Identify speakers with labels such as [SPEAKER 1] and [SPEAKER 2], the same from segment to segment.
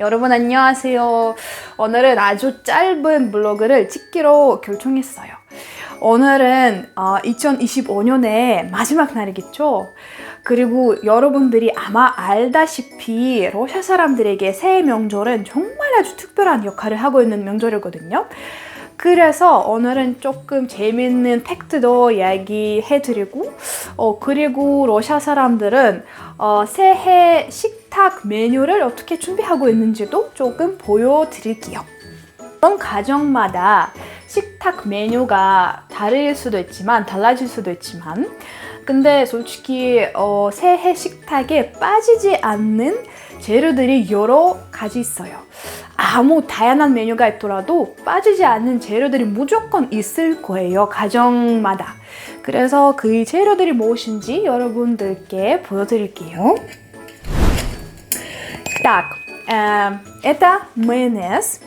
[SPEAKER 1] 여러분 안녕하세요. 오늘은 아주 짧은 블로그를 찍기로 결정했어요. 오늘은 어, 2025년의 마지막 날이겠죠? 그리고 여러분들이 아마 알다시피 러시아 사람들에게 새해 명절은 정말 아주 특별한 역할을 하고 있는 명절이거든요. 그래서 오늘은 조금 재밌는 팩트도 이야기해드리고, 어, 그리고 러시아 사람들은 어, 새해 식탁 메뉴를 어떻게 준비하고 있는지도 조금 보여드릴게요. 그런 가정마다 식탁 메뉴가 다를 수도 있지만, 달라질 수도 있지만, 근데 솔직히 어, 새해 식탁에 빠지지 않는 재료들이 여러 가지 있어요. 아무 다양한 메뉴가 있더라도 빠지지 않는 재료들이 무조건 있을 거예요. 가정마다. 그래서 그 재료들이 무엇인지 여러분들께 보여드릴게요. Так, э, это майонез.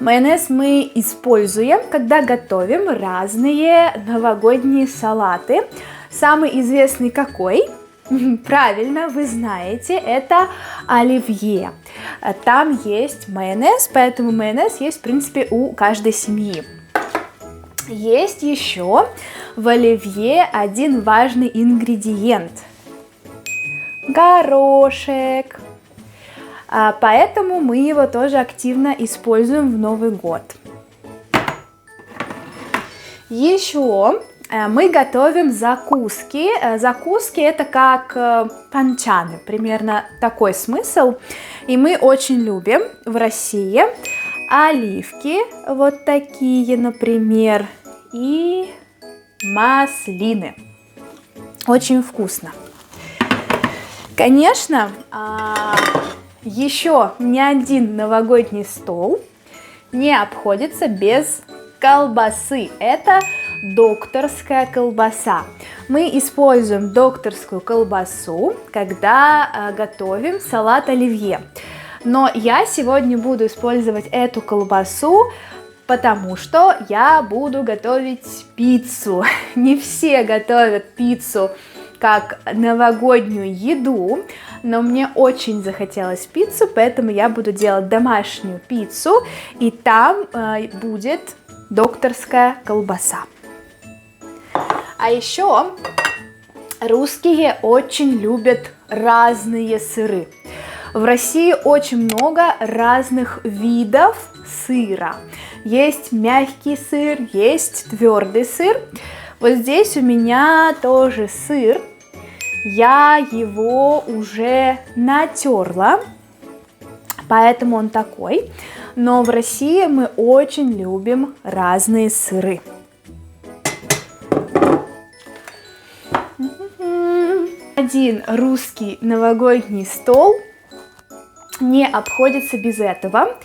[SPEAKER 1] Майонез мы используем, когда готовим разные новогодние салаты. Самый известный какой? Правильно, вы знаете, это оливье. Там есть майонез, поэтому майонез есть, в принципе, у каждой семьи. Есть еще в оливье один важный ингредиент. Горошек. А, Поэтому мы его тоже активно используем в Новый год. Еще мы готовим закуски. Э, Закуски это как э, панчаны, примерно такой смысл. И мы очень любим в России оливки, вот такие, например, и маслины. Очень вкусно. Конечно, а, еще ни один новогодний стол не обходится без колбасы. Это докторская колбаса. Мы используем докторскую колбасу, когда э, готовим салат оливье. Но я сегодня буду использовать эту колбасу, потому что я буду готовить пиццу. Не все готовят пиццу как новогоднюю еду, но мне очень захотелось пиццу, поэтому я буду делать домашнюю пиццу, и там э, будет докторская колбаса. А еще русские очень любят разные сыры. В России очень много разных видов сыра. Есть мягкий сыр, есть твердый сыр. Вот здесь у меня тоже сыр. Я его уже натерла, поэтому он такой. Но в России мы очень любим разные сыры. Один русский новогодний стол не обходится без этого.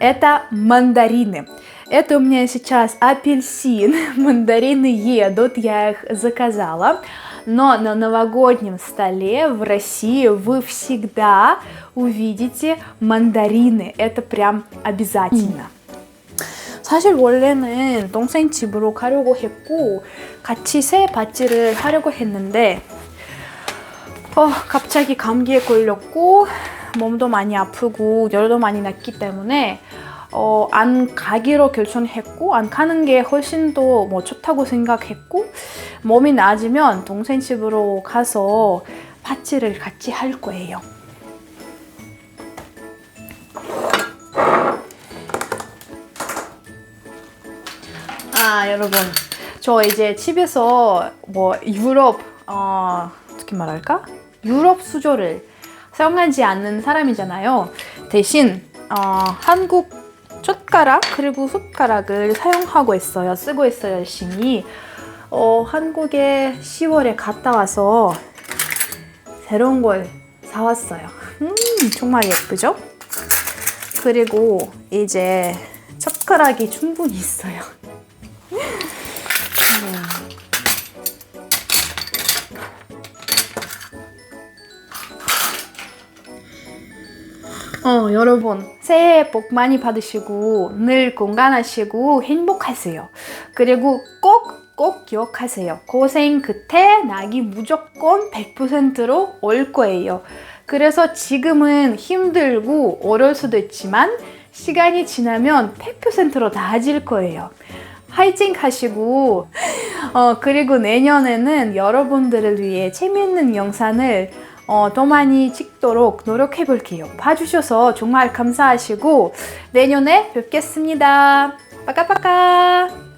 [SPEAKER 1] Это мандарины. Это у меня сейчас апельсин. Мандарины едут, я их заказала. Но на новогоднем столе в России вы всегда увидите мандарины. Это прям обязательно. 사실 원래는 동생 집으로 가려고 했고 같이 새 밭질을 하려고 했는데 어, 갑자기 감기에 걸렸고 몸도 많이 아프고 열도 많이 났기 때문에 어, 안 가기로 결정했고 안 가는 게 훨씬 더 뭐 좋다고 생각했고 몸이 나아지면 동생 집으로 가서 파티를 같이 할 거예요. 아 여러분 저 이제 집에서 뭐 유럽 어, 어떻게 말할까? 유럽 수저를 사용하지 않는 사람이잖아요. 대신 어, 한국 젓가락 그리고 숟가락을 사용하고 있어요. 쓰고 있어요 열심히. 어, 한국에 10월에 갔다 와서 새로운 걸 사왔어요. 음, 정말 예쁘죠? 그리고 이제 젓가락이 충분히 있어요. 어, 여러분, 새해 복 많이 받으시고, 늘 건강하시고, 행복하세요. 그리고 꼭, 꼭 기억하세요. 고생 끝에 낙이 무조건 100%로 올 거예요. 그래서 지금은 힘들고 어려울 수도 있지만 시간이 지나면 100%로 나아질 거예요. 화이팅 하시고 어, 그리고 내년에는 여러분들을 위해 재미있는 영상을 어, 더 많이 찍도록 노력해 볼게요. 봐주셔서 정말 감사하시고 내년에 뵙겠습니다. 빠까빠까.